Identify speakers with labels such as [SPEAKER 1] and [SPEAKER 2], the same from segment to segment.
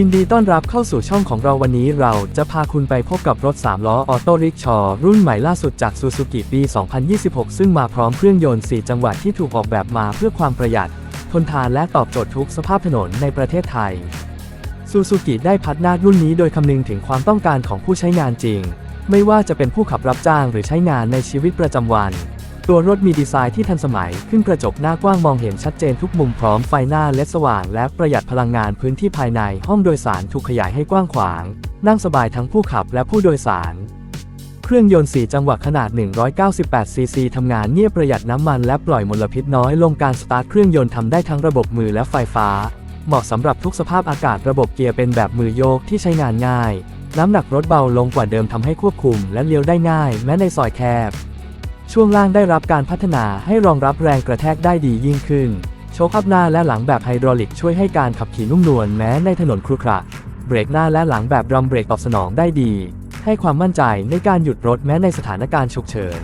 [SPEAKER 1] ยินดีต้อนรับเข้าสู่ช่องของเราวันนี้เราจะพาคุณไปพบกับรถ 3 ล้อออโต้ริกชอรุ่นใหม่ล่าสุดจาก Suzuki ปี 2026 ซึ่งมาพร้อมเครื่องยนต์ 4 จังหวะที่ถูกออกแบบมาเพื่อความประหยัด ทนทานและตอบโจทย์ทุกสภาพถนนในประเทศไทย Suzuki ได้พัฒนารุ่นนี้โดยคำนึงถึงความต้องการของผู้ใช้งานจริง ไม่ว่าจะเป็นผู้ขับรับจ้างหรือใช้งานในชีวิตประจำวัน ตัวรถมีดีไซน์ที่ทันสมัย ขึ้นกระจกหน้ากว้างมองเห็นชัดเจนทุกมุมพร้อมไฟหน้าเลดสว่าง และประหยัดพลังงานพื้นที่ภายในห้องโดยสารถูกขยายให้กว้างขวาง นั่งสบายทั้งผู้ขับและผู้โดยสาร เครื่องยนต์ 4 จังหวะขนาด 198 ซีซีทำงานเงียบประหยัดน้ำมันและปล่อยมลพิษน้อยลงการสตาร์ทเครื่องยนต์ทำได้ทั้งระบบมือและไฟฟ้า เหมาะสำหรับทุกสภาพอากาศระบบเกียร์เป็นแบบมือโยกที่ใช้งานง่าย น้ำหนักรถเบาลงกว่าเดิมทำให้ควบคุม และเลี้ยวได้ง่าย แม้ในซอยแคบ ช่วงล่างได้รับการพัฒนาให้รองรับแรงกระแทกได้ดียิ่งขึ้น โชคอัพหน้าและหลังแบบไฮดรอลิกช่วยให้การขับขี่นุ่มนวลแม้ในถนนครุขระเบรกหน้าและหลังแบบดรัมเบรกตอบสนองได้ดี ให้ความมั่นใจในการหยุดรถแม้ในสถานการณ์ฉุกเฉิน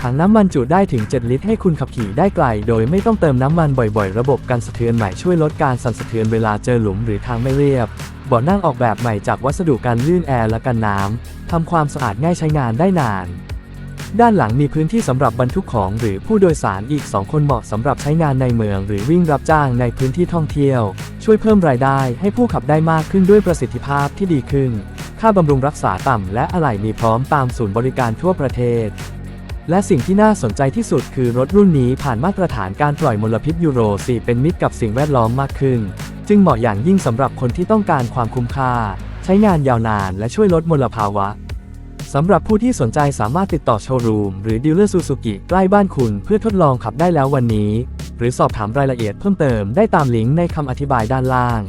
[SPEAKER 1] ถังน้ำมันจุได้ถึง 7 ลิตรให้คุณขับขี่ได้ไกล โดยไม่ต้องเติมน้ำมันบ่อยๆ ระบบกันสะเทือนใหม่ช่วยลดการสั่นสะเทือนเวลาเจอหลุมหรือทางไม่เรียบเบาะนั่งออกแบบใหม่จากวัสดุกันลื่นแอร์และกันน้ำทำความสะอาดง่ายใช้งานได้นาน ด้านหลังมีพื้นที่สำหรับบรรทุกของหรือผู้โดยสารอีก 2 คนเหมาะสำหรับใช้งานในเมือง หรือวิ่งรับจ้างในพื้นที่ท่องเที่ยว ช่วยเพิ่มรายได้ให้ผู้ขับได้มากขึ้นด้วยประสิทธิภาพที่ดีขึ้น ค่าบำรุงรักษาต่ำและอะไหล่มีพร้อมตามศูนย์บริการทั่วประเทศ และสิ่งที่น่าสนใจที่สุดคือรถรุ่นนี้ผ่านมาตรฐานการปล่อยมลพิษยูโร 4 เป็นมิตรกับสิ่งแวดล้อมมากขึ้น จึงเหมาะอย่างยิ่งสำหรับคนที่ต้องการความคุ้มค่า ใช้งานยาวนานและช่วยลดมลภาวะ สำหรับผู้ที่สนใจสามารถติดต่อโชว์รูม หรือดีลเลอร์ซูซูกิใกล้บ้านคุณเพื่อทดลองขับได้แล้ววันนี้ หรือสอบถามรายละเอียดเพิ่มเติมได้ตามลิงก์ในคำอธิบายด้านล่าง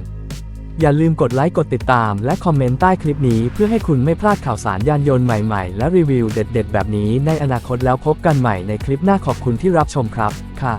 [SPEAKER 1] อย่าลืมกดไลค์กดติดตามและคอมเมนต์ใต้คลิปนี้เพื่อให้คุณไม่พลาดข่าวสารยานยนต์ใหม่ๆ และรีวิวเด็ด ๆ แบบนี้ในอนาคตแล้วพบกันใหม่ในคลิปหน้าขอบคุณที่รับชมครับค่ะ